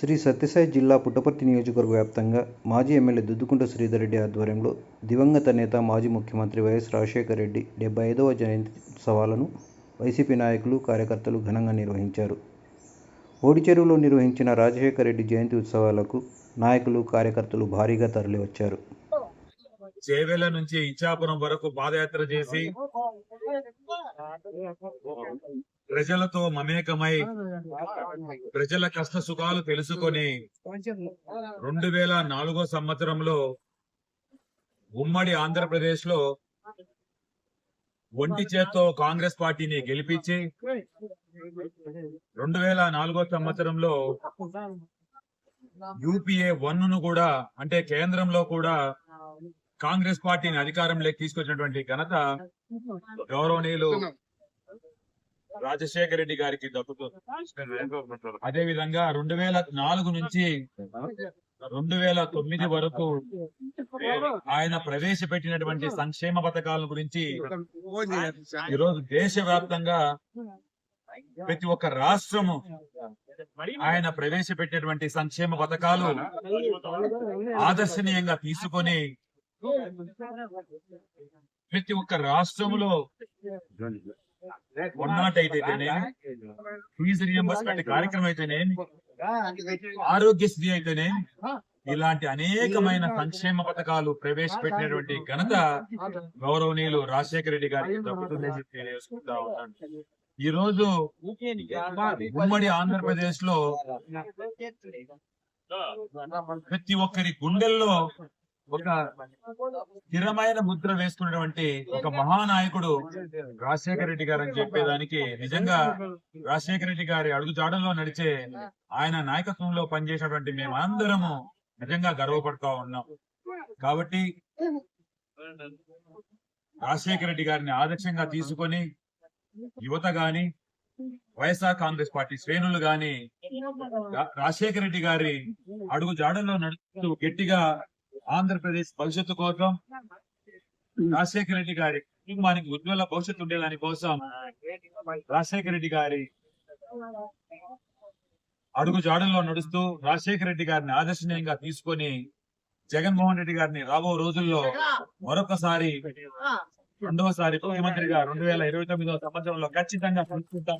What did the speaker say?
శ్రీ సత్యసాయి జిల్లా పుట్టపర్తి నియోజకవర్గ వ్యాప్తంగా మాజీ ఎమ్మెల్యే దుద్దుకుంట శ్రీధర్ రెడ్డి ఆధ్వర్యంలో దివంగత నేత మాజీ ముఖ్యమంత్రి వైఎస్ రాజశేఖర రెడ్డి డెబ్బై ఐదవ జయంతి ఉత్సవాలను వైసీపీ నాయకులు కార్యకర్తలు ఘనంగా నిర్వహించారు. ఓడిచెరువులో నిర్వహించిన రాజశేఖర రెడ్డి జయంతి ఉత్సవాలకు నాయకులు కార్యకర్తలు భారీగా తరలివచ్చారు. చేవెల నుంచి ఇచ్చాపురం వరకు పాదయాత్ర చేసి ప్రజలతో మమేకమై ప్రజల కష్ట సుఖాలు తెలుసుకొని రెండు వేల నాలుగో సంవత్సరంలో ఉమ్మడి ఆంధ్రప్రదేశ్లో ఒంటి చేత్తో కాంగ్రెస్ పార్టీని గెలిపించి రెండు వేల నాలుగో సంవత్సరంలో యూపీఏ వన్ను కూడా అంటే కేంద్రంలో కూడా కాంగ్రెస్ పార్టీని అధికారంలోకి తీసుకొచ్చినటువంటి ఘనత గౌరవనీయులు రాజశేఖర రెడ్డి గారికి దక్కుతుంది అదే విధంగా రెండు వేల నాలుగు నుంచి రెండు వేల తొమ్మిది వరకు ఆయన ప్రవేశపెట్టినటువంటి సంక్షేమ పథకాల గురించి ఈరోజు దేశవ్యాప్తంగా ప్రతి ఒక్క రాష్ట్రము ఆయన ప్రవేశపెట్టినటువంటి సంక్షేమ పథకాలు ఆదర్శనీయంగా తీసుకొని ప్రతి ఒక్క రాష్ట్రంలో వన్ నాట్ ఎయిట్ అయితేనేమి ఫీజు రియంబర్స్మెంట్ కార్యక్రమం అయితేనేమి ఆరోగ్యశ్రీ అయితేనేమి ఇలాంటి అనేకమైన సంక్షేమ పథకాలు ప్రవేశపెట్టినటువంటి ఘనత గౌరవనీయులు రాజశేఖర రెడ్డి గారికి దక్కుతుందని చెప్పి తెలియజేసుకుంటా ఉన్నాను ఈ రోజు ఉమ్మడి ఆంధ్రప్రదేశ్లో ప్రతి ఒక్కరి గుండెల్లో ఒక స్థిరమైన ముద్ర వేసుకున్నటువంటి ఒక మహానాయకుడు రాజశేఖర రెడ్డి గారు అని చెప్పేదానికి నిజంగా రాజశేఖర రెడ్డి గారి అడుగుజాడల్లో నడిచే ఆయన నాయకత్వంలో పనిచేసినటువంటి మేమందరము నిజంగా గర్వపడుతూ ఉన్నాం. కాబట్టి రాజశేఖర రెడ్డి గారిని ఆదర్శంగా తీసుకొని యువత గాని వైఎస్ఆర్ కాంగ్రెస్ పార్టీ శ్రేణులు గాని రాజశేఖర రెడ్డి గారి అడుగు జాడల్లో నడుస్తూ గట్టిగా ఆంధ్రప్రదేశ్ భవిష్యత్తు కోసం రాజశేఖర రెడ్డి గారి కుటుంబానికి ఉజ్వల భవిష్యత్తు ఉండేదాని కోసం రాజశేఖర రెడ్డి గారి అడుగు జాడల్లో నడుస్తూ రాజశేఖర రెడ్డి గారిని ఆదర్శనీయంగా తీసుకొని జగన్మోహన్ రెడ్డి గారిని రాబో రోజుల్లో మరొకసారి రెండవసారి ముఖ్యమంత్రిగా రెండు వేల ఇరవై తొమ్మిదవ సంవత్సరంలో ఖచ్చితంగా తీసుకుంటాం